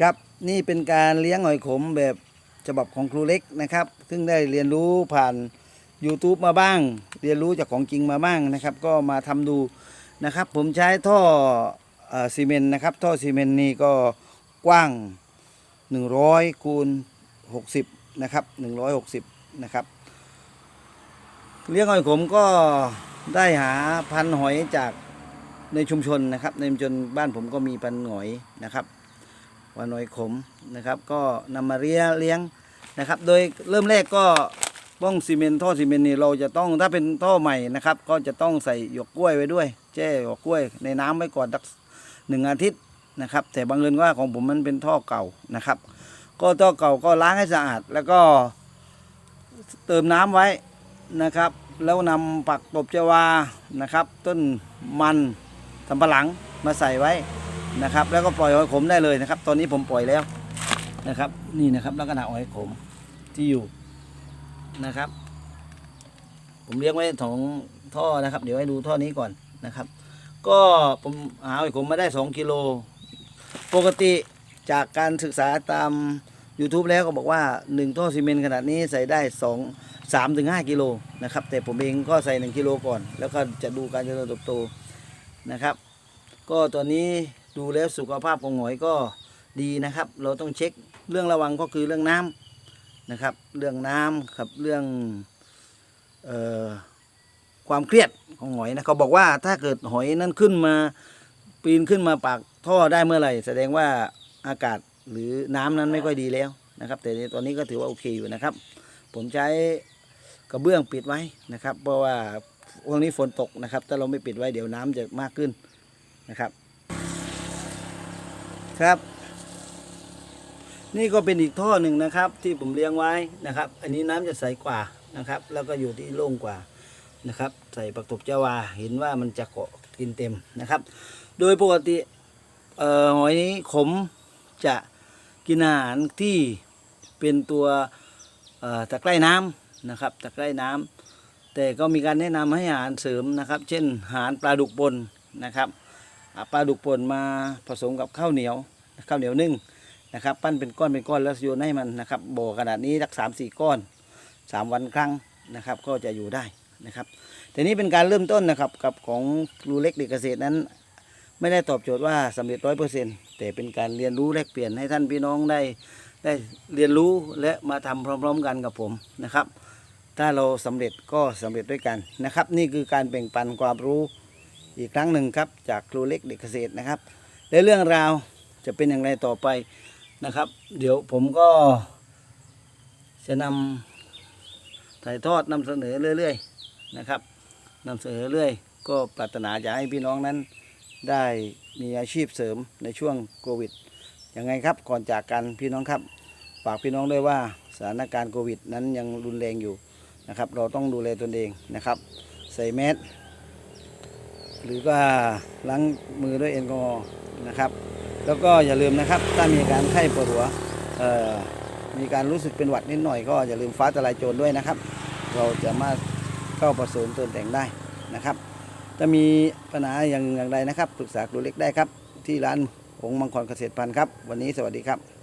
ครับนี่เป็นการเลี้ยงหอยขมแบบฉบับของครูเล็กนะครับ ซึ่งได้เรียนรู้ผ่าน YouTube มาบ้าง เรียนรู้จากของจริงมาบ้างนะครับ ก็มาทำดูนะครับ ผมใช้ท่อซีเมนต์นะครับ ท่อซีเมนต์นี่ก็กว้าง 100คูณ60 นะครับ 160 นะครับ เลี้ยงหอยขมก็ได้หาพันหอยจากในชุมชนนะครับ ในชุมชนบ้านผมก็มีพันหอยนะครับ ว่านอยขมนะครับ ก็นำมาเลี้ยเลี้ยงนะครับ โดยเริ่มแรกก็ป้องซีเมนต์ท่อซีเมนต์นี่เราจะต้องถ้าเป็นท่อใหม่นะครับ ก็จะต้องใส่หยวกกล้วยไว้ด้วยแจ้หยวกกล้วยในน้ำไว้ก่อนสักหนึ่งอาทิตย์นะครับ แต่บางเอิญว่าของผมมันเป็นท่อเก่านะครับ ก็ท่อเก่าก็ล้างให้สะอาด แล้วก็เติมน้ำไว้นะครับ แล้วนำผักตบชวานะครับ ต้นมันสำปะหลังมาใส่ไว้ นะครับ แล้วก็ปล่อยหอยขมได้เลยนะครับ ตอนนี้ผมปล่อยแล้วนะครับ นี่นะครับลักษณะหอยขมที่อยู่นะครับ ผมเลี้ยงไว้สองท่อนะครับ เดี๋ยวให้ดูท่อนี้ก่อนนะครับ ก็ผมหาหอยขมมาได้สองกิโลปกติจากการศึกษาตาม YouTube แล้วก็บอกว่า 1 ท่อซีเมนต์ขนาดนี้ใส่ได้ 2 3ถึง5กิโลนะครับ แต่ผมเองก็ใส่ 1กิโลก่อน แล้วก็จะดูการเจริญเติบโตนะครับ ก็ตอนนี้ ดูแล้วสุขภาพของหอยก็ดีนะครับ เราต้องเช็คเรื่องระวังก็คือเรื่องน้ำนะครับ เรื่องน้ำครับเรื่องเออความเครียดของหอยนะเขาบอกว่าถ้าเกิดหอยนั้นขึ้นมาปีนขึ้นมาปากท่อได้เมื่อไหร่ แสดงว่าอากาศหรือน้ำนั้นไม่ค่อยดีแล้วนะครับ แต่ตอนนี้ก็ถือว่าโอเคอยู่นะครับ ผมใช้กระเบื้องปิดไว้นะครับ เพราะว่าวันนี้ฝนตกนะครับ ถ้าเราไม่ปิดไว้เดี๋ยวน้ำจะมากขึ้นนะครับ ครับ นี่ก็เป็นอีกท่อหนึ่งนะครับ ที่ผมเลี้ยงไว้นะครับ อันนี้น้ำจะใสกว่านะครับ แล้วก็อยู่ที่โล่งกว่านะครับ ใส่ปักตบเจาวาเห็นว่ามันจะเกาะกินเต็มนะครับ โดยปกติเอ่อหอยขมจะกินอาหารที่เป็นตัวตะไคร่น้ำนะครับตะไคร่น้ำแต่ก็มีการแนะนำให้อาหารเสริมนะครับ เช่นอาหารปลาดุกปนนะครับ ปลาดุกป่นมาผสมกับข้าวเหนียวข้าวเหนียวนึ่งนะครับปั้นเป็นก้อนเป็นก้อนแล้วโยนให้มันนะครับบ่อขนาดนี้สักสามสี่ก้อนสามวันครั้งนะครับก็จะอยู่ได้นะครับแต่นี้เป็นการเริ่มต้นนะครับกับของรูเล็กเด็กเกษตรนั้น ไม่ได้ตอบโจทย์ว่าสำเร็จร้อยเปอร์เซ็นต์แต่เป็นการเรียนรู้แลกเปลี่ยนให้ท่านพี่น้องได้ได้เรียนรู้และมาทำพร้อม ๆ กันกับผมนะครับ ถ้าเราสำเร็จก็สำเร็จด้วยกันนะครับ นี่คือการแบ่งปันความรู้ อีกครั้งหนึ่งครับจากครูเล็กเด็กเกษตรนะครับ และเรื่องราวจะเป็นอย่างไรต่อไปนะครับ เดี๋ยวผมก็จะนำถ่ายทอดนำเสนอเรื่อยๆนะครับนำเสนอเรื่อยก็ปรารถนาจะให้พี่น้องนั้นได้มีอาชีพเสริมในช่วงโควิดยังไงครับก่อนจากกันพี่น้องครับ ฝากพี่น้องด้วยว่าสถานการณ์โควิด นั้นยังรุนแรงอยู่นะครับ เราต้องดูแลตนเองนะครับ ใส่แมส หรือว่าล้างมือด้วยแอลกอฮอล์นะครับ แล้วก็อย่าลืมนะครับ ถ้ามีอาการไข้ปวดหัวมีการรู้สึกเป็นหวัดนิดหน่อย ก็อย่าลืมฟ้าทลายโจรด้วยนะครับ เราจะมาเข้าผสมเติมแต่งได้นะครับถ้ามีปัญหาอย่างอย่างใดนะครับปรึกษาครูเล็กได้ครับ ที่ร้านหงส์มังกรเกษตรพันธุ์ครับ วันนี้สวัสดีครับ